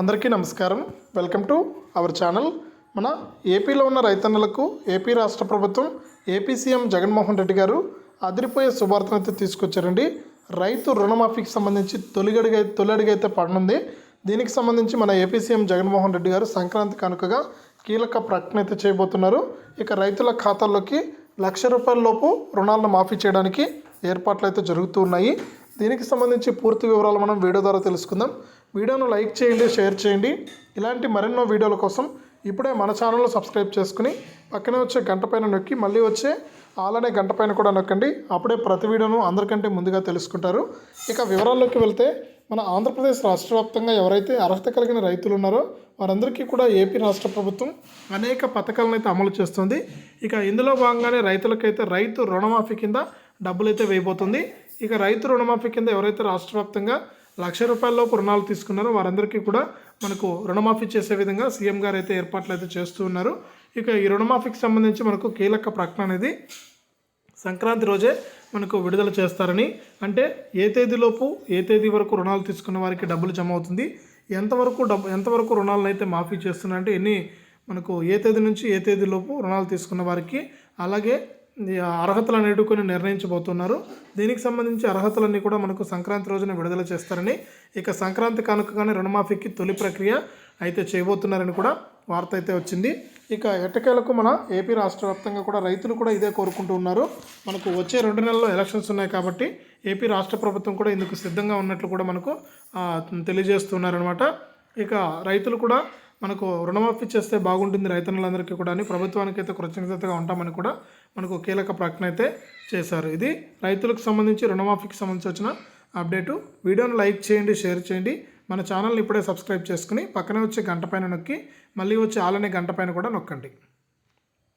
అందరికీ నమస్కారం. Welcome to our channel. మన ఏపీలో ఉన్న రైతన్నలకు ఏపీ రాష్ట్ర ప్రభుత్వం ఏపీ సీఎం జగన్మోహన్ రెడ్డి గారు అదిరిపోయే శుభార్తనైతే తీసుకొచ్చారండి. రైతు రుణమాఫీకి సంబంధించి తొలిగడిగా తొలిగడుగైతే పడనుంది. దీనికి సంబంధించి మన ఏపీ సీఎం జగన్మోహన్ రెడ్డి గారు సంక్రాంతి కనుకగా కీలక ప్రకటన అయితే చేయబోతున్నారు. ఇక రైతుల ఖాతాల్లోకి లక్ష రూపాయల లోపు రుణాలను మాఫీ చేయడానికి ఏర్పాట్లు అయితే జరుగుతూ ఉన్నాయి. దీనికి సంబంధించి పూర్తి వివరాలు మనం వీడియో ద్వారా తెలుసుకుందాం. వీడియోను లైక్ చేయండి షేర్ చేయండి. ఇలాంటి మరెన్నో వీడియోల కోసం ఇప్పుడే మన ఛానల్ను సబ్స్క్రైబ్ చేసుకుని పక్కనే వచ్చే గంట పైన నొక్కి మళ్ళీ వచ్చే అలానే గంట పైన కూడా నొక్కండి. అప్పుడే ప్రతి వీడియోను అందరికంటే ముందుగా తెలుసుకుంటారు. ఇక వివరాల్లోకి వెళ్తే మన ఆంధ్రప్రదేశ్ రాష్ట్ర వ్యాప్తంగా ఎవరైతే అర్హత కలిగిన రైతులు ఉన్నారో వారందరికీ కూడా ఏపీ రాష్ట్ర ప్రభుత్వం అనేక పథకాలను అయితే అమలు చేస్తుంది. ఇక ఇందులో భాగంగానే రైతులకైతే రైతు రుణమాఫీ కింద డబ్బులు అయితే వేయబోతుంది. ఇక రైతు రుణమాఫీ కింద ఎవరైతే రాష్ట్ర వ్యాప్తంగా లక్ష రూపాయల లోపు రుణాలు తీసుకున్నారో వారందరికీ కూడా మనకు రుణమాఫీ చేసే విధంగా సీఎం గారు అయితే ఏర్పాట్లు అయితే చేస్తూ ఉన్నారు. ఇక ఈ రుణమాఫీకి సంబంధించి మనకు కీలక ప్రకటన అనేది సంక్రాంతి రోజే మనకు విడుదల చేస్తారని. అంటే ఏ తేదీలోపు ఏ తేదీ వరకు రుణాలు తీసుకున్న వారికి డబ్బులు జమ అవుతుంది ఎంతవరకు డబ్బు ఎంతవరకు రుణాలను అయితే మాఫీ చేస్తున్నారంటే ఎన్ని మనకు ఏ తేదీ నుంచి ఏ తేదీలోపు రుణాలు తీసుకున్న వారికి అలాగే అర్హతలు అనేవి కొన్ని నిర్ణయించబోతున్నారు. దీనికి సంబంధించి అర్హతలన్నీ కూడా మనకు సంక్రాంతి రోజున విడుదల చేస్తారని ఇక సంక్రాంతి కానుకగానే రుణమాఫీకి తొలి ప్రక్రియ అయితే చేయబోతున్నారని కూడా వార్త అయితే వచ్చింది. ఇక ఎట్టకేలకు మన ఏపీ రాష్ట్ర వ్యాప్తంగా కూడా రైతులు కూడా ఇదే కోరుకుంటూ ఉన్నారు. మనకు వచ్చే రెండు నెలల్లో ఎలక్షన్స్ ఉన్నాయి కాబట్టి ఏపీ రాష్ట్ర ప్రభుత్వం కూడా ఇందుకు సిద్ధంగా ఉన్నట్లు కూడా మనకు తెలియజేస్తున్నారనమాట ఇక రైతులు కూడా మనకు రుణమాఫీ చేస్తే బాగుంటుంది రైతన్నులందరికీ కూడా అని ప్రభుత్వానికి అయితే కృతజ్ఞతగా ఉంటామని కూడా మనకు కీలక ప్రకటన అయితే చేశారు. ఇది రైతులకు సంబంధించి రుణమాఫీకి సంబంధించి వచ్చిన అప్డేటు. వీడియోను లైక్ చేయండి షేర్ చేయండి. మన ఛానల్ని ఇప్పుడే సబ్స్క్రైబ్ చేసుకుని పక్కనే వచ్చే గంట పైన నొక్కి మళ్ళీ వచ్చే ఆలనే గంట పైన కూడా నొక్కండి.